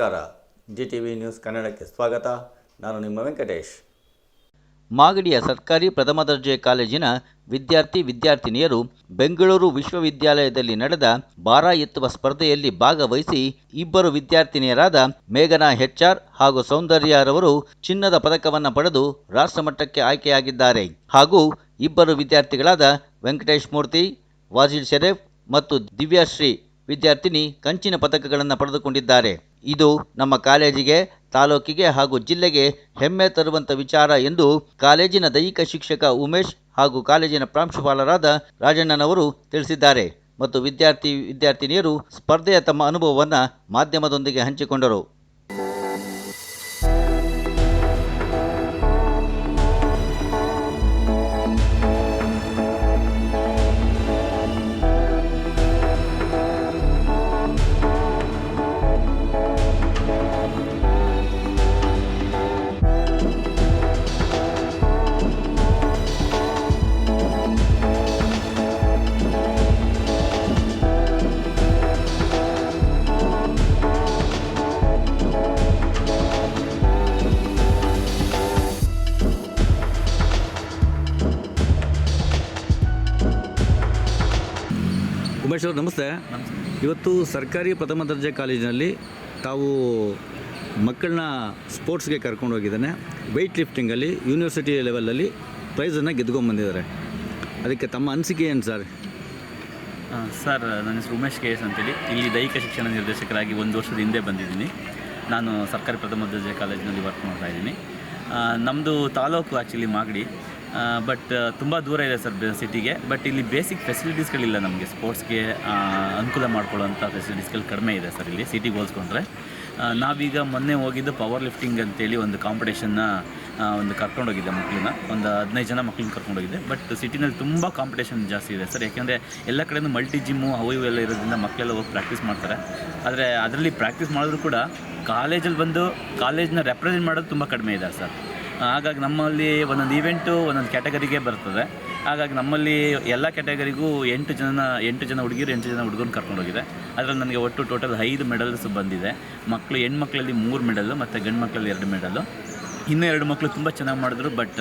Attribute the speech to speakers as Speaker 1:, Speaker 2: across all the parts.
Speaker 1: ನಮಸ್ಕಾರ. G T V news ಕನ್ನಡಕ್ಕೆ ಸ್ವಾಗತ. ನಾನು ನಿಮ್ಮ ವೆಂಕಟೇಶ್.
Speaker 2: ಮಾಗಡಿಯ ಸರ್ಕಾರಿ ಪ್ರಥಮ ದರ್ಜೆ ಕಾಲೇಜಿನ ವಿದ್ಯಾರ್ಥಿ ವಿದ್ಯಾರ್ಥಿನಿಯರು ಬೆಂಗಳೂರು ವಿಶ್ವವಿದ್ಯಾಲಯದಲ್ಲಿ ನಡೆದ ಭಾರ ಎತ್ತುವ ಸ್ಪರ್ಧೆಯಲ್ಲಿ ಭಾಗವಹಿಸಿ ಇಬ್ಬರು ವಿದ್ಯಾರ್ಥಿನಿಯರಾದ ಮೇಘನಾ ಹೆಚ್ಆರ್ ಹಾಗೂ ಸೌಂದರ್ಯರವರು ಚಿನ್ನದ ಪದಕವನ್ನು ಪಡೆದು ರಾಷ್ಟ್ರಮಟ್ಟಕ್ಕೆ ಆಯ್ಕೆಯಾಗಿದ್ದಾರೆ. ಹಾಗೂ ಇಬ್ಬರು ವಿದ್ಯಾರ್ಥಿಗಳಾದ ವೆಂಕಟೇಶ್ ಮೂರ್ತಿ ವಾಜಿಲ್ ಶರೀಫ್ ಮತ್ತು ದಿವ್ಯಾಶ್ರೀ ವಿದ್ಯಾರ್ಥಿನಿ ಕಂಚಿನ ಪದಕಗಳನ್ನು ಪಡೆದುಕೊಂಡಿದ್ದಾರೆ. ಇದು ನಮ್ಮ ಕಾಲೇಜಿಗೆ, ತಾಲೂಕಿಗೆ ಹಾಗೂ ಜಿಲ್ಲೆಗೆ ಹೆಮ್ಮೆ ತರುವಂತ ವಿಚಾರ ಎಂದು ಕಾಲೇಜಿನ ದೈಹಿಕ ಶಿಕ್ಷಕ ಉಮೇಶ್ ಹಾಗೂ ಕಾಲೇಜಿನ ಪ್ರಾಂಶುಪಾಲರಾದ ರಾಜಣ್ಣನವರು ತಿಳಿಸಿದ್ದಾರೆ. ಮತ್ತು ವಿದ್ಯಾರ್ಥಿ ವಿದ್ಯಾರ್ಥಿನಿಯರು ಸ್ಪರ್ಧೆಯ ತಮ್ಮ ಅನುಭವವನ್ನು ಮಾಧ್ಯಮದೊಂದಿಗೆ ಹಂಚಿಕೊಂಡರು.
Speaker 3: ಉಮೇಶ್ ಅವರು, ನಮಸ್ತೆ. ಇವತ್ತು ಸರ್ಕಾರಿ ಪ್ರಥಮ ದರ್ಜೆ ಕಾಲೇಜಿನಲ್ಲಿ ತಾವು ಮಕ್ಕಳನ್ನ ಸ್ಪೋರ್ಟ್ಸ್ಗೆ ಕರ್ಕೊಂಡು ಹೋಗಿದ್ದಾನೆ. ವೆಯ್ಟ್ ಲಿಫ್ಟಿಂಗಲ್ಲಿ ಯೂನಿವರ್ಸಿಟಿ ಲೆವೆಲಲ್ಲಿ ಪ್ರೈಸನ್ನು ಗೆದ್ಕೊಂಡ್ಬಂದಿದ್ದಾರೆ ಅದಕ್ಕೆ ತಮ್ಮ ಅನಿಸಿಕೆ ಏನು ಸರ್?
Speaker 4: ಸರ್, ನನ್ನ ಹೆಸರು ಉಮೇಶ್ ಕೆ ಎಸ್ ಅಂತೇಳಿ. ಇಲ್ಲಿ ದೈಹಿಕ ಶಿಕ್ಷಣ ನಿರ್ದೇಶಕರಾಗಿ ಒಂದು ವರ್ಷದ ಹಿಂದೆ ಬಂದಿದ್ದೀನಿ. ನಾನು ಸರ್ಕಾರಿ ಪ್ರಥಮ ದರ್ಜೆ ಕಾಲೇಜಿನಲ್ಲಿ ವರ್ಕ್ ಮಾಡ್ತಾ ಇದ್ದೀನಿ. ನಮ್ಮದು ತಾಲೂಕು ಆ್ಯಕ್ಚುಲಿ ಮಾಗಡಿ. ಬಟ್ ತುಂಬ ದೂರ ಇದೆ ಸರ್ ಸಿಟಿಗೆ ಬಟ್ ಇಲ್ಲಿ ಬೇಸಿಕ್ ಫೆಸಿಲಿಟೀಸ್ಗಳಿಲ್ಲ ನಮಗೆ. ಸ್ಪೋರ್ಟ್ಸ್ಗೆ ಅನುಕೂಲ ಮಾಡ್ಕೊಳ್ಳೋಂಥ ಫೆಸಿಲಿಟೀಸ್ಗಳು ಕಡಿಮೆ ಇದೆ ಸರ್ ಇಲ್ಲಿ ಸಿಟಿಗೆ ಹೋಲಿಸ್ಕೊಂಡ್ರೆ ನಾವೀಗ ಮೊನ್ನೆ ಹೋಗಿದ್ದು ಪವರ್ ಲಿಫ್ಟಿಂಗ್ ಅಂತೇಳಿ ಒಂದು ಕಾಂಪಿಟೇಷನ್ನ ಒಂದು ಕರ್ಕೊಂಡೋಗಿದ್ದೆ ಮಕ್ಕಳನ್ನ. ಒಂದು ಹದಿನೈದು ಜನ ಮಕ್ಕಳನ್ನ ಕರ್ಕೊಂಡೋಗಿದ್ದೆ ಬಟ್ ಸಿಟಿನಲ್ಲಿ ತುಂಬ ಕಾಂಪಿಟೇಷನ್ ಜಾಸ್ತಿ ಇದೆ ಸರ್. ಯಾಕೆಂದರೆ ಎಲ್ಲ ಕಡೆಯೂ ಮಲ್ಟಿ ಜಿಮ್ಮು ಅವು ಎಲ್ಲ ಇರೋದ್ರಿಂದ ಮಕ್ಕಳೆಲ್ಲ ಹೋಗಿ ಪ್ರಾಕ್ಟೀಸ್ ಮಾಡ್ತಾರೆ. ಆದರೆ ಅದರಲ್ಲಿ ಪ್ರಾಕ್ಟೀಸ್ ಮಾಡಿದ್ರು ಕೂಡ ಕಾಲೇಜಲ್ಲಿ ಬಂದು ಕಾಲೇಜ್ನ ರೆಪ್ರೆಸೆಂಟ್ ಮಾಡೋದು ತುಂಬ ಕಡಿಮೆ ಇದೆ ಸರ್. ಹಾಗಾಗಿ ನಮ್ಮಲ್ಲಿ ಒಂದೊಂದು ಈವೆಂಟು, ಒಂದೊಂದು ಕ್ಯಾಟಗರಿಗೆ ಬರ್ತದೆ. ಹಾಗಾಗಿ ನಮ್ಮಲ್ಲಿ ಎಲ್ಲ ಕ್ಯಾಟಗರಿಗೂ ಎಂಟು ಜನ ಎಂಟು ಜನ ಹುಡುಗಿರು ಎಂಟು ಜನ ಹುಡುಗರನ್ನ ಕರ್ಕೊಂಡೋಗಿದೆ ಅದರಲ್ಲಿ ನನಗೆ ಒಟ್ಟು ಟೋಟಲ್ ಐದು ಮೆಡಲ್ಸ್ ಬಂದಿದೆ. ಮಕ್ಕಳು ಹೆಣ್ಮಕ್ಳಲ್ಲಿ ಮೂರು ಮೆಡಲ್ಲು, ಮತ್ತು ಗಂಡು ಮಕ್ಕಳಲ್ಲಿ ಎರಡು ಮೆಡಲ್ಲು. ಇನ್ನೂ ಎರಡು ಮಕ್ಕಳು ತುಂಬ ಚೆನ್ನಾಗಿ ಮಾಡಿದ್ರು ಬಟ್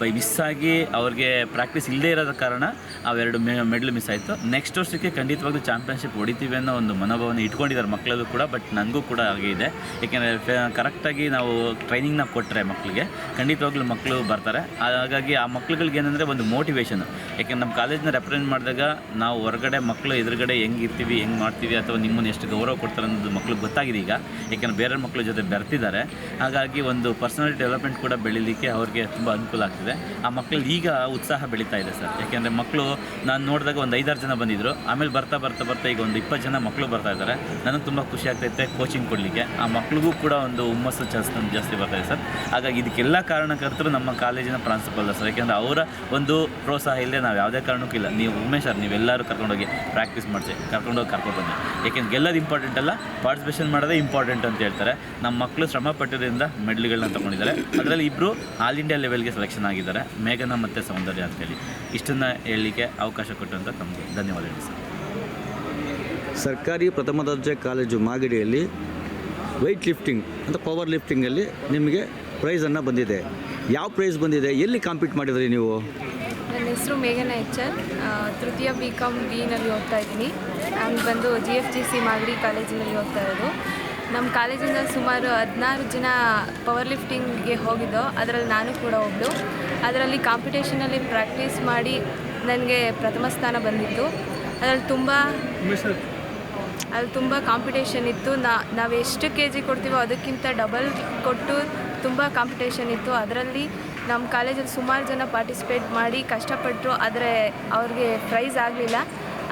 Speaker 4: ಬೈ ಮಿಸ್ ಆಗಿ ಅವ್ರಿಗೆ ಪ್ರಾಕ್ಟೀಸ್ ಇಲ್ಲದೇ ಇರೋದ ಕಾರಣ ಅವೆರಡು ಮೆಡಲ್ ಮಿಸ್ ಆಯಿತು. ನೆಕ್ಸ್ಟ್ ವರ್ಷಕ್ಕೆ ಖಂಡಿತವಾಗ್ಲೂ ಚಾಂಪಿಯನ್ಶಿಪ್ ಹೊಡಿತೀವಿ ಅನ್ನೋ ಒಂದು ಮನೋಭಾವನೆ ಇಟ್ಕೊಂಡಿದ್ದಾರೆ ಮಕ್ಕಳಲ್ಲೂ ಕೂಡ ಬಟ್ ನನಗೂ ಕೂಡ ಹಾಗೆ ಇದೆ. ಏಕೆಂದರೆ ಕರೆಕ್ಟಾಗಿ ನಾವು ಟ್ರೈನಿಂಗ್ನ ಕೊಟ್ಟರೆ ಮಕ್ಕಳಿಗೆ ಖಂಡಿತವಾಗ್ಲೂ ಮಕ್ಕಳು ಬರ್ತಾರೆ. ಹಾಗಾಗಿ ಆ ಮಕ್ಳುಗಳಿಗೆ ಏನಂದರೆ ಒಂದು ಮೋಟಿವೇಶನ್ ಯಾಕೆಂದ್ರೆ ನಮ್ಮ ಕಾಲೇಜ್ನ ರೆಪ್ರೆಸೆಂಟ್ ಮಾಡಿದಾಗ ನಾವು ಹೊರಗಡೆ ಮಕ್ಕಳು ಎದುರುಗಡೆ ಹೆಂಗೆ ಇರ್ತೀವಿ, ಹೆಂಗೆ ಮಾಡ್ತೀವಿ ಅಥವಾ ನಿಮ್ಮನ್ನು ಎಷ್ಟು ಗೌರವ ಕೊಡ್ತಾರೆ ಅನ್ನೋದು ಮಕ್ಕಳಿಗೆ ಗೊತ್ತಾಗಿದೆ ಈಗ ಏಕೆಂದರೆ ಬೇರೆ ಮಕ್ಕಳ ಜೊತೆ ಬೆರ್ತಿದ್ದಾರೆ. ಹಾಗಾಗಿ ಒಂದು ಪರ್ಸನಾಲಿಟಿ ಡೆವಲಪ್ಮೆಂಟ್ ಕೂಡ ಬೆಳೀಲಿಕ್ಕೆ ಅವ್ರಿಗೆ ತುಂಬ ಅನುಕೂಲ ಆಗ್ತಿದೆ. ಆ ಮಕ್ಕಳು ಈಗ ಉತ್ಸಾಹ ಬೆಳೀತಾ ಇದೆ ಸರ್. ಯಾಕೆಂದರೆ ಮಕ್ಕಳು ನಾನು ನೋಡಿದಾಗ ಒಂದು ಐದಾರು ಜನ ಬಂದಿದ್ದರು ಆಮೇಲೆ ಬರ್ತಾ ಬರ್ತಾ ಬರ್ತಾ ಈಗ ಒಂದು ಇಪ್ಪತ್ತು ಜನ ಮಕ್ಕಳು ಬರ್ತಾ ಇದ್ದಾರೆ. ನನಗೆ ತುಂಬ ಖುಷಿ ಆಗ್ತೈತೆ ಕೋಚಿಂಗ್ ಕೊಡಲಿಕ್ಕೆ. ಆ ಮಕ್ಳಿಗೂ ಕೂಡ ಒಂದು ಹುಮ್ಮಸ್ಸು ಜಾಸ್ತಿ ಜಾಸ್ತಿ ಬರ್ತಾ ಇದೆ ಸರ್. ಹಾಗಾಗಿ ಇದಕ್ಕೆಲ್ಲ ಕಾರಣಕರ್ತರು ನಮ್ಮ ಕಾಲೇಜಿನ ಪ್ರಾನ್ಸಿಪಲ್ ಸರ್. ಯಾಕೆಂದರೆ ಅವರ ಒಂದು ಪ್ರೋತ್ಸಾಹ ಇಲ್ಲದೆ ನಾವು ಯಾವುದೇ ಕಾರಣಕ್ಕೂ ಇಲ್ಲ. ನೀವು ಉಮೇಶ್ ಸರ್ ನೀವೆಲ್ಲರೂ ಕರ್ಕೊಂಡೋಗಿ ಪ್ರಾಕ್ಟೀಸ್ ಮಾಡಿಸಿ, ಕರ್ಕೊಂಡೋಗಿ ಕರ್ಕೊಂಡು ಬನ್ನಿ. ಯಾಕೆಂದ್ರೆ ಗೆಲ್ಲೋದು ಇಂಪಾರ್ಟೆಂಟ್ ಅಲ್ಲ ಪಾರ್ಟಿಸಿಪೇಷನ್ ಮಾಡೋದೇ ಇಂಪಾರ್ಟೆಂಟ್ ಅಂತ ಹೇಳ್ತಾರೆ. ನಮ್ಮ ಮಕ್ಕಳು ಶ್ರಮ ಪಟ್ಟಿದ್ದರಿಂದ ಮೆಡ್ಲ್ಗಳನ್ನ ತೊಗೊಂಡಿದ್ದಾರೆ ಅದರಲ್ಲಿ ಇಬ್ಬರು ಆಲ್ ಇಂಡಿಯಾ ಲೆವೆಲ್ಗೆ ಸೆಲೆಕ್ಷನ್ ಆಗಿದ್ದಾರೆ. ಮೇಘನ ಮತ್ತು ಸೌಂದರ್ಯ ಅಂತೇಳಿ ಇಷ್ಟನ್ನು ಹೇಳಲಿಕ್ಕೆ ಅವಕಾಶ ಕೊಟ್ಟಂತ ತಮಗೆ ಧನ್ಯವಾದಗಳು ಸರ್.
Speaker 3: ಸರ್ಕಾರಿ ಪ್ರಥಮ ದರ್ಜೆ ಕಾಲೇಜು ಮಾಗಡಿಯಲ್ಲಿ ವೆಯ್ಟ್ ಲಿಫ್ಟಿಂಗ್ ಅಂತ ಪವರ್ ಲಿಫ್ಟಿಂಗಲ್ಲಿ ನಿಮಗೆ ಪ್ರೈಸನ್ನು ಬಂದಿದೆ. ಯಾವ ಪ್ರೈಸ್ ಬಂದಿದೆ? ಎಲ್ಲಿ ಕಾಂಪೀಟ್ ಮಾಡಿದ್ರಿ ನೀವು?
Speaker 5: ನನ್ನ ಹೆಸರು ಮೇಘನಾ ಎಚ್ ಆರ್ ತೃತೀಯ ಬಿ ಕಾಮ್ ಬಿನಲ್ಲಿ ಓದ್ತಾ ಇದ್ದೀನಿ. ನಾನು ಬಂದು G F G C Magadi ಕಾಲೇಜಿನಲ್ಲಿ ಓದ್ತಾ ಇರೋದು. ನಮ್ಮ ಕಾಲೇಜಿಂದ ಸುಮಾರು ಹದಿನಾರು ಜನ ಪವರ್ ಲಿಫ್ಟಿಂಗ್ಗೆ ಹೋಗಿದ್ದೋ, ಅದರಲ್ಲಿ ನಾನು ಕೂಡ ಒಬ್ಬಳು ಅದರಲ್ಲಿ ಕಾಂಪಿಟೇಷನಲ್ಲಿ ಪ್ರಾಕ್ಟೀಸ್ ಮಾಡಿ ನನಗೆ ಪ್ರಥಮ ಸ್ಥಾನ ಬಂದಿತ್ತು. ಅದರಲ್ಲಿ ತುಂಬ ಅಲ್ಲಿ ತುಂಬ ಕಾಂಪಿಟೇಷನ್ ಇತ್ತು. ನಾ, ನಾವು ಎಷ್ಟು ಕೆ ಜಿ ಕೊಡ್ತೀವೋ ಅದಕ್ಕಿಂತ ಡಬಲ್ ಕೊಟ್ಟು ತುಂಬ ಕಾಂಪಿಟೇಷನ್ ಇತ್ತು. ಅದರಲ್ಲಿ ನಮ್ಮ ಕಾಲೇಜಲ್ಲಿ ಸುಮಾರು ಜನ ಪಾರ್ಟಿಸಿಪೇಟ್ ಮಾಡಿ ಕಷ್ಟಪಟ್ಟರು ಆದರೆ ಅವ್ರಿಗೆ ಪ್ರೈಸ್ ಆಗಲಿಲ್ಲ.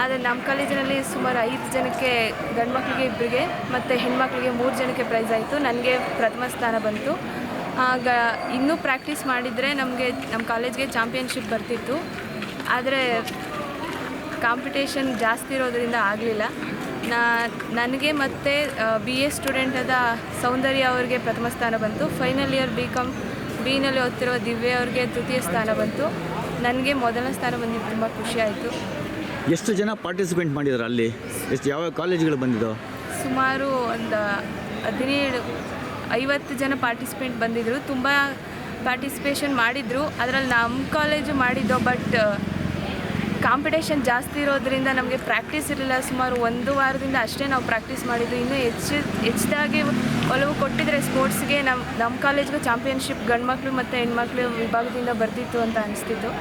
Speaker 5: ಆದರೆ ನಮ್ಮ ಕಾಲೇಜಿನಲ್ಲಿ ಸುಮಾರು ಐದು ಜನಕ್ಕೆ ಗಂಡು ಮಕ್ಕಳಿಗೆ ಇಬ್ಬರಿಗೆ ಮತ್ತು ಹೆಣ್ಮಕ್ಳಿಗೆ ಮೂರು ಜನಕ್ಕೆ ಪ್ರೈಸ್ ಆಯಿತು. ನನಗೆ ಪ್ರಥಮ ಸ್ಥಾನ ಬಂತು. ಆಗ ಇನ್ನೂ ಪ್ರಾಕ್ಟೀಸ್ ಮಾಡಿದರೆ ನಮಗೆ ನಮ್ಮ ಕಾಲೇಜ್ಗೆ ಚಾಂಪಿಯನ್ಶಿಪ್ ಬರ್ತಿತ್ತು. ಆದರೆ ಕಾಂಪಿಟೇಷನ್ ಜಾಸ್ತಿ ಇರೋದರಿಂದ ಆಗಲಿಲ್ಲ. ನನಗೆ ಮತ್ತು ಬಿ ಎ ಸ್ಟೂಡೆಂಟ್ ಆದ ಸೌಂದರ್ಯ ಅವ್ರಿಗೆ ಪ್ರಥಮ ಸ್ಥಾನ ಬಂತು. ಫೈನಲ್ ಇಯರ್ ಬಿ ಕಾಮ್ ಬಿನಲ್ಲಿ ಓದ್ತಿರೋ ದಿವ್ಯ ಅವ್ರಿಗೆ ತೃತೀಯ ಸ್ಥಾನ ಬಂತು. ನನಗೆ ಮೊದಲನೇ ಸ್ಥಾನ ಬಂದಿದ್ದು ತುಂಬ ಖುಷಿ ಆಯಿತು.
Speaker 3: ಎಷ್ಟು ಜನ ಪಾರ್ಟಿಸಿಪೇಟ್ ಮಾಡಿದ್ರು ಅಲ್ಲಿ? ಎಷ್ಟು ಯಾವ ಕಾಲೇಜ್ಗಳು ಬಂದಿದ್ದೋ
Speaker 5: ಸುಮಾರು ಒಂದು ಹದಿನೇಳು, ಐವತ್ತು ಜನ ಪಾರ್ಟಿಸಿಪೇಟ್ ಬಂದಿದ್ದರು ತುಂಬ ಪಾರ್ಟಿಸಿಪೇಷನ್ ಮಾಡಿದರು. ಅದರಲ್ಲಿ ನಮ್ಮ ಕಾಲೇಜು ಮಾಡಿದ್ದು ಬಟ್ ಕಾಂಪಿಟೇಷನ್ ಜಾಸ್ತಿ ಇರೋದ್ರಿಂದ ನಮಗೆ ಪ್ರಾಕ್ಟೀಸ್ ಇರಲಿಲ್ಲ. ಸುಮಾರು ಒಂದು ವಾರದಿಂದ ಅಷ್ಟೇ ನಾವು ಪ್ರಾಕ್ಟೀಸ್ ಮಾಡಿದ್ದು. ಇನ್ನೂ ಹೆಚ್ಚು ಹೆಚ್ಚಾಗಿ ಒಲವು ಕೊಟ್ಟಿದ್ರೆ ಸ್ಪೋರ್ಟ್ಸ್ಗೆ ನಮ್ಮ ನಮ್ಮ ಕಾಲೇಜ್ಗೆ ಚಾಂಪಿಯನ್ಶಿಪ್ ಗಂಡ್ಮಕ್ಳು ಮತ್ತು ಹೆಣ್ಮಕ್ಳು ವಿಭಾಗದಿಂದ ಬರ್ತಿತ್ತು ಅಂತ ಅನಿಸ್ತಿತ್ತು.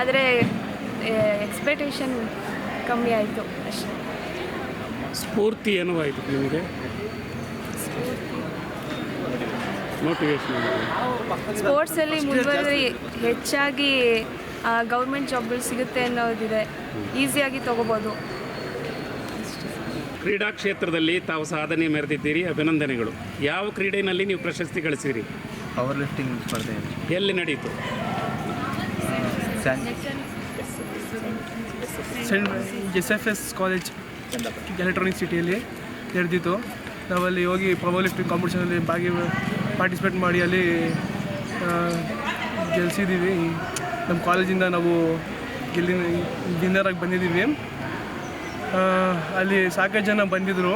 Speaker 5: ಆದರೆ ಎಕ್ಸ್ಪೆಕ್ಟೇಷನ್ ಕಮ್ಮಿ ಆಯಿತು ಅಷ್ಟೇ.
Speaker 6: ಸ್ಫೂರ್ತಿ ಆಯಿತು ನಿಮಗೆ? ಮೋಟಿವೇಶನ್
Speaker 5: ಸ್ಪೋರ್ಟ್ಸಲ್ಲಿ ಮುಂದುವರೆದ್ರೆ ಹೆಚ್ಚಾಗಿ ಗೌರ್ಮೆಂಟ್ ಜಾಬ್ಗಳು ಸಿಗುತ್ತೆ ಅನ್ನೋದಿದೆ. ಈಸಿಯಾಗಿ ತಗೋಬೋದು.
Speaker 6: ಕ್ರೀಡಾ ಕ್ಷೇತ್ರದಲ್ಲಿ ತಾವು ಸಾಧನೆ ಮೆರೆದಿದ್ದೀರಿ ಅಭಿನಂದನೆಗಳು. ಯಾವ ಕ್ರೀಡೆಯಲ್ಲಿ ನೀವು ಪ್ರಶಸ್ತಿ ಗಳಿಸಿರಿ?
Speaker 7: ಪವರ್ ಲಿಫ್ಟಿಂಗ್ ಸ್ಪರ್ಧೆ
Speaker 6: ಎಲ್ಲಿ
Speaker 8: ನಡೆಯಿತು S F S college electronic ಸಿಟಿಯಲ್ಲಿ ನಡೆದಿತ್ತು. ನಾವಲ್ಲಿ ಹೋಗಿ ಪವರ್ ಲಿಫ್ಟಿಂಗ್ ಕಾಂಪಿಟೇಷನಲ್ಲಿ ಭಾಗಿ ಪಾರ್ಟಿಸಿಪೇಟ್ ಮಾಡಿ ಅಲ್ಲಿ ಗೆಲ್ಸಿದ್ದೀವಿ ನಮ್ಮ ಕಾಲೇಜಿಂದ ನಾವು ಗೆಲ್ಲಿ ವಿನ್ನರಾಗಿ ಬಂದಿದ್ದೀವಿ ಅಲ್ಲಿ ಸಾಕಷ್ಟು ಜನ ಬಂದಿದ್ದರು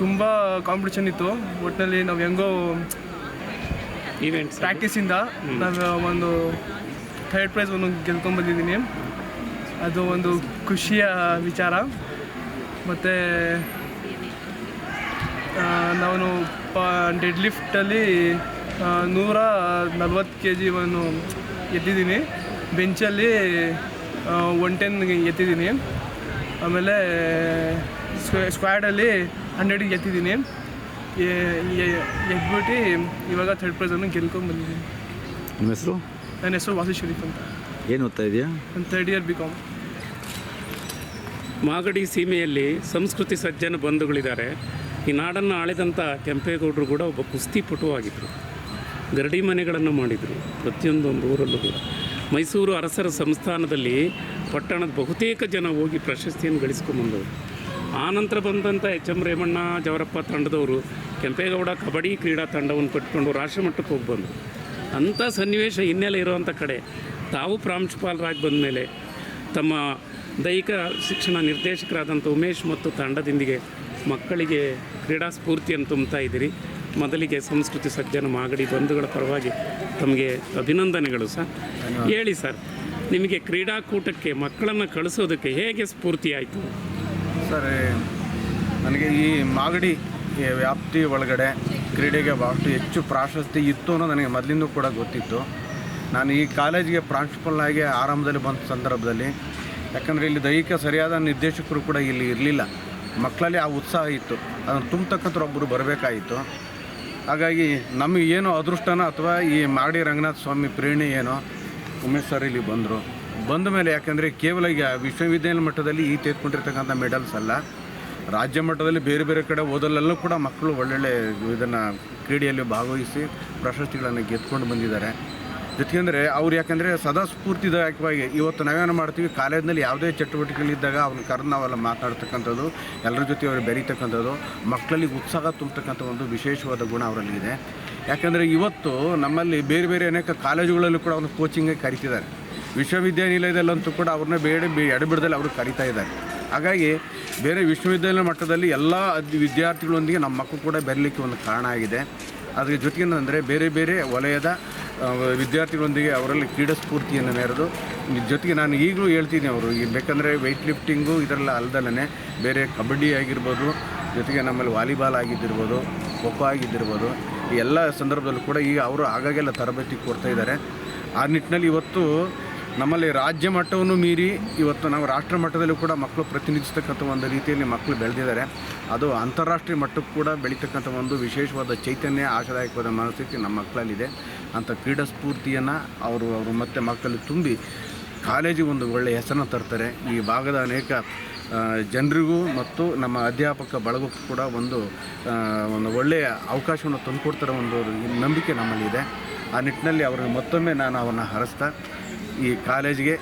Speaker 8: ತುಂಬ ಕಾಂಪಿಟೇಷನ್ ಇತ್ತು. ಒಟ್ಟಿನಲ್ಲಿ ನಾವು ಹೆಂಗೋ
Speaker 6: ಈವೆಂಟ್
Speaker 8: ಪ್ರಾಕ್ಟೀಸಿಂದ ನಾನು ಒಂದು ಥರ್ಡ್ ಪ್ರೈಸ್ ಒಂದು ಗೆದ್ಕೊಂಡ್ಬಂದಿದ್ದೀನಿ ಅದು ಒಂದು ಖುಷಿಯ ವಿಚಾರ. ಮತ್ತು ನಾನು ಪ ಡೆಡ್ ಲಿಫ್ಟಲ್ಲಿ ನೂರ ನಲ್ವತ್ತು ಕೆ ಜಿವನ್ನು ಒಂದು ಎತ್ತಿದ್ದೀನಿ ಬೆಂಚಲ್ಲಿ ಒನ್ ಟೆನ್ ಎತ್ತಿದ್ದೀನಿ. ಆಮೇಲೆ ಸ್ಕ್ವಾ ಸ್ಕ್ವಾಡಲ್ಲಿ ಹಂಡ್ರೆಡಿಗೆ ಎತ್ತಿದ್ದೀನಿ. ಎದ್ಬಿಟ್ಟು ಇವಾಗ ಥರ್ಡ್ ಪ್ರೈಸನ್ನು ಗೆಲ್ಕೊಂಡು ಬಂದಿದ್ದೀನಿ.
Speaker 3: ನಿಮ್ಮ ಹೆಸರು?
Speaker 8: ನನ್ನ ಹೆಸರು ವಾಸಿ ಶರೀಫ್ ಅಂತ.
Speaker 3: ಏನು ಓದ್ತಾ ಇದೆಯಾ?
Speaker 8: Third year B com
Speaker 6: Magadi ಸೀಮೆಯಲ್ಲಿ ಸಂಸ್ಕೃತಿ ಸಜ್ಜನ ಬಂಧುಗಳಿದ್ದಾರೆ. ಈ ನಾಡನ್ನು ಆಳಿದಂಥ ಕೆಂಪೇಗೌಡರು ಕೂಡ ಒಬ್ಬ ಕುಸ್ತಿಪಟುವಾಗಿದ್ದರು ಗರಡಿ ಮನೆಗಳನ್ನು ಮಾಡಿದರು ಪ್ರತಿಯೊಂದೊಂದು ಊರಲ್ಲೂ ಕೂಡ. ಮೈಸೂರು ಅರಸರ ಸಂಸ್ಥಾನದಲ್ಲಿ ಪಟ್ಟಣದ ಬಹುತೇಕ ಜನ ಹೋಗಿ ಪ್ರಶಸ್ತಿಯನ್ನು ಗಳಿಸ್ಕೊಂಬಂದವರು ಆನಂತರ ಬಂದಂಥ ಎಚ್ ಎಂ ರೇಮಣ್ಣ ಜವರಪ್ಪ ತಂಡದವರು, ಕೆಂಪೇಗೌಡ ಕಬಡ್ಡಿ ಕ್ರೀಡಾ ತಂಡವನ್ನು ಕಟ್ಟಿಕೊಂಡು ರಾಷ್ಟ್ರಮಟ್ಟಕ್ಕೆ ಹೋಗಿ ಬಂದರು. ಅಂಥ ಸನ್ನಿವೇಶ ಹಿನ್ನೆಲೆ ಇರುವಂಥ ಕಡೆ ತಾವು ಪ್ರಾಂಶುಪಾಲರಾಗಿ ಬಂದ ಮೇಲೆ ತಮ್ಮ ದೈಹಿಕ ಶಿಕ್ಷಣ ನಿರ್ದೇಶಕರಾದಂಥ ಉಮೇಶ್ ಮತ್ತು ತಂಡದೊಂದಿಗೆ ಮಕ್ಕಳಿಗೆ ಕ್ರೀಡಾ ಸ್ಫೂರ್ತಿಯನ್ನು ತುಂಬ್ತಾ ಇದ್ದೀರಿ. ಮೊದಲಿಗೆ ಸಂಸ್ಕೃತಿ ಸಜ್ಜನ ಮಾಗಡಿ ಬಂಧುಗಳ ಪರವಾಗಿ ತಮಗೆ ಅಭಿನಂದನೆಗಳು ಸರ್. ಹೇಳಿ ಸರ್, ನಿಮಗೆ ಕ್ರೀಡಾಕೂಟಕ್ಕೆ ಮಕ್ಕಳನ್ನು ಕಳಿಸೋದಕ್ಕೆ ಹೇಗೆ ಸ್ಫೂರ್ತಿ ಆಯಿತು?
Speaker 7: ಸರ್ ನನಗೆ ಈ ಮಾಗಡಿ ವ್ಯಾಪ್ತಿ ಒಳಗಡೆ ಕ್ರೀಡೆಗೆ ಬಹಳಷ್ಟು ಹೆಚ್ಚು ಪ್ರಾಶಸ್ತ್ಯ ಇತ್ತು ಅನ್ನೋ ನನಗೆ ಮೊದಲಿಂದ ಕೂಡ ಗೊತ್ತಿತ್ತು. ನಾನು ಈ ಕಾಲೇಜಿಗೆ ಪ್ರಾಂಶುಪಾಲಾಗಿ ಆರಂಭದಲ್ಲಿ ಬಂದ ಸಂದರ್ಭದಲ್ಲಿ, ಯಾಕಂದರೆ ಇಲ್ಲಿ ದೈಹಿಕ ಸರಿಯಾದ ನಿರ್ದೇಶಕರು ಕೂಡ ಇಲ್ಲಿ ಇರಲಿಲ್ಲ. ಮಕ್ಕಳಲ್ಲಿ ಆ ಉತ್ಸಾಹ ಇತ್ತು. ಅದನ್ನು ತುಂಬತಕ್ಕಂಥ ಒಬ್ಬರು ಬರಬೇಕಾಯಿತು ಹಾಗಾಗಿ ನಮಗೆ ಏನು ಅದೃಷ್ಟನೋ ಅಥವಾ ಈ ಮಾಡಿ ರಂಗನಾಥ ಸ್ವಾಮಿ ಪ್ರೇರಣೆ ಏನೋ ಉಮೇಶ್ ಸರ್ ಇಲ್ಲಿ ಬಂದರು. ಬಂದ ಮೇಲೆ ಯಾಕಂದರೆ ಕೇವಲ ಈಗ ವಿಶ್ವವಿದ್ಯಾಲಯ ಮಟ್ಟದಲ್ಲಿ ಈ ತೆಗೆದುಕೊಂಡಿರ್ತಕ್ಕಂಥ ಮೆಡಲ್ಸ್ ಅಲ್ಲ. ರಾಜ್ಯ ಮಟ್ಟದಲ್ಲಿ ಬೇರೆ ಬೇರೆ ಕಡೆ ಓದಲೆಲ್ಲೂ ಕೂಡ ಮಕ್ಕಳು ಒಳ್ಳೊಳ್ಳೆ ಇದನ್ನು ಕ್ರೀಡೆಯಲ್ಲಿ ಭಾಗವಹಿಸಿ ಪ್ರಶಸ್ತಿಗಳನ್ನು ಗೆದ್ಕೊಂಡು ಬಂದಿದ್ದಾರೆ. ಜೊತೆಗೆಂದರೆ ಅವ್ರು ಯಾಕಂದರೆ ಸದಾ ಸ್ಫೂರ್ತಿದಾಯಕವಾಗಿ ಇವತ್ತು ನಾವೇನು ಮಾಡ್ತೀವಿ, ಕಾಲೇಜಿನಲ್ಲಿ ಯಾವುದೇ ಚಟುವಟಿಕೆಗಳಿದ್ದಾಗ ಅವ್ರನ್ನ ಕರೆದು ನಾವೆಲ್ಲ ಮಾತಾಡ್ತಕ್ಕಂಥದ್ದು, ಎಲ್ಲರ ಜೊತೆ ಅವ್ರು ಬೆರೀತಕ್ಕಂಥದ್ದು, ಮಕ್ಕಳಲ್ಲಿ ಉತ್ಸಾಹ ತುಂಬತಕ್ಕಂಥ ಒಂದು ವಿಶೇಷವಾದ ಗುಣ ಅವರಲ್ಲಿ ಇದೆ ಯಾಕಂದರೆ ಇವತ್ತು ನಮ್ಮಲ್ಲಿ ಬೇರೆ ಬೇರೆ ಅನೇಕ ಕಾಲೇಜುಗಳಲ್ಲೂ ಕೂಡ ಒಂದು ಕೋಚಿಂಗೇ ಕರಿತಿದ್ದಾರೆ. ವಿಶ್ವವಿದ್ಯಾನಿಲಯದಲ್ಲಂತೂ ಕೂಡ ಅವ್ರನ್ನ ಬೇಡ ಎಡಬಿಡದಲ್ಲಿ ಅವರು ಕರಿತಾ ಇದ್ದಾರೆ. ಹಾಗಾಗಿ ಬೇರೆ ವಿಶ್ವವಿದ್ಯಾಲಯ ಮಟ್ಟದಲ್ಲಿ ಎಲ್ಲ ವಿದ್ಯಾರ್ಥಿಗಳೊಂದಿಗೆ ನಮ್ಮ ಮಕ್ಕಳು ಕೂಡ ಬೆರಲಿಕ್ಕೆ ಒಂದು ಕಾರಣ ಆಗಿದೆ. ಅದ್ರ ಜೊತೆಗೇನಂದರೆ ಬೇರೆ ಬೇರೆ ವಲಯದ ವಿದ್ಯಾರ್ಥಿಗಳೊಂದಿಗೆ ಅವರಲ್ಲಿ ಕ್ರೀಡಾ ಸ್ಫೂರ್ತಿಯನ್ನು ಮೆರೆದು ಜೊತೆಗೆ ನಾನು ಈಗಲೂ ಹೇಳ್ತೀನಿ ಅವರು, ಈ ಬೇಕಂದರೆ ವೆಯ್ಟ್ ಲಿಫ್ಟಿಂಗು ಇದರೆಲ್ಲ ಅಲ್ದಲೇ ಬೇರೆ ಕಬಡ್ಡಿ ಆಗಿರ್ಬೋದು, ಜೊತೆಗೆ ನಮ್ಮಲ್ಲಿ ವಾಲಿಬಾಲ್ ಆಗಿದ್ದಿರ್ಬೋದು ಖೋ ಖೋ ಆಗಿದ್ದಿರ್ಬೋದು ಎಲ್ಲ ಸಂದರ್ಭದಲ್ಲೂ ಕೂಡ ಈಗ ಅವರು ಆಗಾಗೆಲ್ಲ ತರಬೇತಿ ಕೊಡ್ತಾ ಇದ್ದಾರೆ. ಆ ನಿಟ್ಟಿನಲ್ಲಿ ಇವತ್ತು ನಮ್ಮಲ್ಲಿ ರಾಜ್ಯ ಮಟ್ಟವನ್ನು ಮೀರಿ ಇವತ್ತು ನಾವು ರಾಷ್ಟ್ರ ಮಟ್ಟದಲ್ಲೂ ಕೂಡ ಮಕ್ಕಳು ಪ್ರತಿನಿಧಿಸ್ತಕ್ಕಂಥ ಒಂದು ರೀತಿಯಲ್ಲಿ ಮಕ್ಕಳು ಬೆಳೆದಿದ್ದಾರೆ. ಅದು ಅಂತಾರಾಷ್ಟ್ರೀಯ ಮಟ್ಟಕ್ಕೂ ಕೂಡ ಬೆಳೀತಕ್ಕಂಥ ಒಂದು ವಿಶೇಷವಾದ ಚೈತನ್ಯ, ಆಶಾದಾಯಕವಾದ ಮನಸ್ಥಿತಿ ನಮ್ಮ ಮಕ್ಕಳಲ್ಲಿದೆ. ಅಂಥ ಕ್ರೀಡಾ ಸ್ಫೂರ್ತಿಯನ್ನು ಅವರು ಅವರು ಮತ್ತೆ ಮಕ್ಕಳಲ್ಲಿ ತುಂಬಿ ಕಾಲೇಜಿಗೆ ಒಂದು ಒಳ್ಳೆಯ ಹೆಸರನ್ನು ತರ್ತಾರೆ. ಈ ಭಾಗದ ಅನೇಕ ಜನರಿಗೂ ಮತ್ತು ನಮ್ಮ ಅಧ್ಯಾಪಕ ಬಳಗಕ್ಕೂ ಕೂಡ ಒಂದು ಒಂದು ಒಳ್ಳೆಯ ಅವಕಾಶವನ್ನು ತಂದುಕೊಡ್ತಾರೆ ಒಂದು ನಂಬಿಕೆ ನಮ್ಮಲ್ಲಿದೆ ಆ ನಿಟ್ಟಿನಲ್ಲಿ ಅವ್ರಿಗೆ ಮತ್ತೊಮ್ಮೆ ನಾನು ಅವನ್ನ ಹರಿಸ್ತಾ, ಈ ಕಾಲೇಜಿಗೆ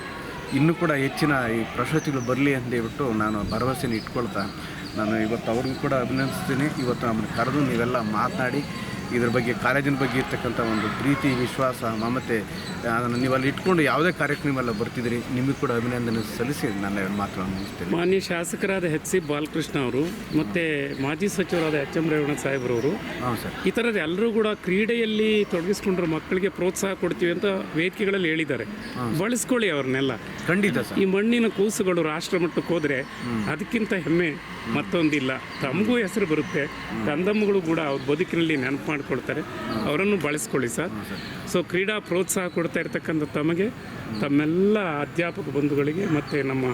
Speaker 7: ಇನ್ನೂ ಕೂಡ ಹೆಚ್ಚಿನ ಈ ಪ್ರಶಸ್ತಿಗಳು ಬರಲಿ ಅಂತ ಹೇಳ್ಬಿಟ್ಟು ನಾನು ಭರವಸೆನ ಇಟ್ಕೊಳ್ತಾ, ನಾನು ಇವತ್ತು ಅವ್ರಿಗೂ ಕೂಡ ಅಭಿನಂದಿಸ್ತೀನಿ. ಇವತ್ತು ನಮ್ಮನ್ನು ಕರೆದು ನೀವೆಲ್ಲ ಮಾತನಾಡಿ ಇದ್ರ ಬಗ್ಗೆ ಕಾಲೇಜಿನ ಬಗ್ಗೆ ಇರ್ತಕ್ಕಂಥ ಒಂದು ಪ್ರೀತಿ ವಿಶ್ವಾಸ ಮಮತೆ ಅದನ್ನು ನೀವು ಅಲ್ಲಿ ಇಟ್ಕೊಂಡು ಯಾವುದೇ ಕಾರ್ಯಕ್ರಮ ಬರ್ತಿದ್ದೀರಿ ನಿಮಗೆ ಕೂಡ ಅಭಿನಂದನೆ ಸಲ್ಲಿಸಿ ನನ್ನ ಎರಡು ಮಾತುಗಳನ್ನು ಮುಗಿಸ್ತೇನೆ.
Speaker 6: ಮಾನ್ಯ ಶಾಸಕರಾದ ಎಚ್ ಸಿ ಬಾಲಕೃಷ್ಣ ಅವರು ಮತ್ತು ಮಾಜಿ ಸಚಿವರಾದ ಎಚ್ ಎಂ ರೇವಣ್ಣ ಸಾಹೇಬ್ರವರು
Speaker 7: ಹಾಂ ಸರ್.
Speaker 6: ಈ ಥರದ ಎಲ್ಲರೂ ಕೂಡ ಕ್ರೀಡೆಯಲ್ಲಿ ತೊಡಗಿಸ್ಕೊಂಡ್ರೆ ಮಕ್ಕಳಿಗೆ ಪ್ರೋತ್ಸಾಹ ಕೊಡ್ತೀವಿ ಅಂತ ವೇದಿಕೆಗಳಲ್ಲಿ ಹೇಳಿದ್ದಾರೆ. ಬಳಸ್ಕೊಳ್ಳಿ ಅವ್ರನ್ನೆಲ್ಲ.
Speaker 7: ಖಂಡಿತ ಸರ್.
Speaker 6: ಈ ಮಣ್ಣಿನ ಕೂಸುಗಳು ರಾಷ್ಟ್ರ ಮಟ್ಟಕ್ಕೆ ಹೋದರೆ ಅದಕ್ಕಿಂತ ಹೆಮ್ಮೆ ಮತ್ತೊಂದಿಲ್ಲ. ತಮಗೂ ಹೆಸರು ಬರುತ್ತೆ. ತಂದಮ್ಮಗಳು ಕೂಡ ಅವ್ರ ಬದುಕಿನಲ್ಲಿ ನೆನಪು ಮಾಡ್ಕೊಳ್ತಾರೆ. ಅವರನ್ನು ಬಳಸ್ಕೊಳ್ಳಿ ಸರ್. ಸೊ ಕ್ರೀಡಾ ಪ್ರೋತ್ಸಾಹ ಕೊಡ್ತಾ ಇರ್ತಕ್ಕಂಥ ತಮಗೆ, ತಮ್ಮೆಲ್ಲ ಅಧ್ಯಾಪಕ ಬಂಧುಗಳಿಗೆ ಮತ್ತು ನಮ್ಮ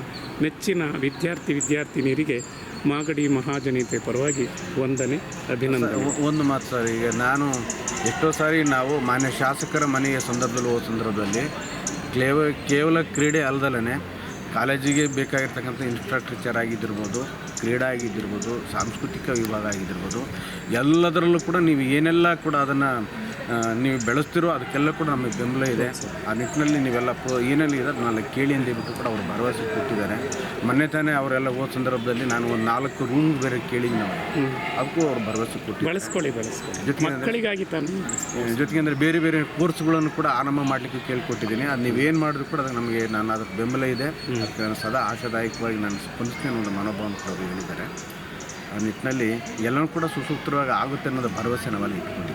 Speaker 6: ನೆಚ್ಚಿನ ವಿದ್ಯಾರ್ಥಿ ವಿದ್ಯಾರ್ಥಿನಿಯರಿಗೆ ಮಾಗಡಿ ಮಹಾಜನತೆ ಪರವಾಗಿ ವಂದನೆ, ಅಭಿನಂದನೆ.
Speaker 7: ಒಂದು ಮಾತು ಸರ್. ಈಗ ನಾನು ಎಷ್ಟೋ ಸಾರಿ ನಾವು ಮಾನ್ಯ ಶಾಸಕರ ಮನೆಯ ಸಂದರ್ಭದಲ್ಲಿ ಹೋದ ಸಂದರ್ಭದಲ್ಲಿ ಕೇವ, ಕೇವಲ ಕ್ರೀಡೆ ಅಲ್ದಲೇ ಕಾಲೇಜಿಗೆ ಬೇಕಾಗಿರ್ತಕ್ಕಂಥ ಇನ್ಫ್ರಾಸ್ಟ್ರಕ್ಚರ್ ಆಗಿದ್ದಿರ್ಬೋದು, ಕ್ರೀಡಾ ಆಗಿದ್ದಿರ್ಬೋದು, ಸಾಂಸ್ಕೃತಿಕ ವಿಭಾಗ ಆಗಿದ್ದಿರ್ಬೋದು, ಎಲ್ಲದರಲ್ಲೂ ಕೂಡ ನೀವು ಏನೆಲ್ಲ ಕೂಡ ಅದನ್ನು ನೀವು ಬೆಳೆಸ್ತಿರೋ ಅದಕ್ಕೆಲ್ಲ ಕೂಡ ನಮಗೆ ಬೆಂಬಲ ಇದೆ. ಆ ನಿಟ್ಟಿನಲ್ಲಿ ನೀವೆಲ್ಲ ಪ್ರೋ ಏನೇಲಿ ಇದೆ ನಾನು ಕೇಳಿ ಅಂತ ಹೇಳ್ಬಿಟ್ಟು ಕೂಡ ಅವರು ಭರವಸೆ ಕೊಟ್ಟಿದ್ದಾರೆ. ಮೊನ್ನೆ ತಾನೇ ಅವರೆಲ್ಲ ಹೋದ ಸಂದರ್ಭದಲ್ಲಿ ನಾನು ಒಂದು ನಾಲ್ಕು ರೂಮ್ ಬೇರೆ ಕೇಳಿದ್ದೀನಿ ನಾವು ಅದಕ್ಕೂ ಅವ್ರು ಭರವಸೆ ಕೊಟ್ಟು
Speaker 6: ಬೆಳೆಸ್ಕೊಳ್ಳಿ ಬೆಳೆಸ್ಕೊಳ್ಳಿ.
Speaker 7: ಜೊತೆಗೆ
Speaker 6: ಮಕ್ಕಳಿಗಾಗಿ ತಾನು.
Speaker 7: ಜೊತೆಗೆ ಅಂದರೆ ಬೇರೆ ಬೇರೆ ಕೋರ್ಸ್ಗಳನ್ನು ಕೂಡ ಆರಂಭ ಮಾಡಲಿಕ್ಕೆ ಕೇಳ್ಕೊಟ್ಟಿದ್ದೀನಿ. ಅದು ನೀವೇನು ಮಾಡಿದ್ರು ಕೂಡ ಅದಕ್ಕೆ ನಮಗೆ ನಾನು ಅದಕ್ಕೆ ಬೆಂಬಲ ಇದೆ. ಅದಕ್ಕೆ ನಾನು ಸದಾ ಆಶಾದಾಯಕವಾಗಿ ನಾನು ಸ್ಪಂದಿಸ್ತೇನೆ ಒಂದು ಮನೋಭಾವನ ಕೂಡ ಹೇಳಿದ್ದಾರೆ. ಆ ನಿಟ್ಟಿನಲ್ಲಿ ಎಲ್ಲರೂ ಕೂಡ ಸುಸೂತ್ರವಾಗಿ ಆಗುತ್ತೆ ಅನ್ನೋದು ಭರವಸೆ ನಾವಲ್ಲಿ ಇಟ್ಕೊಂಡಿದ್ದೀವಿ.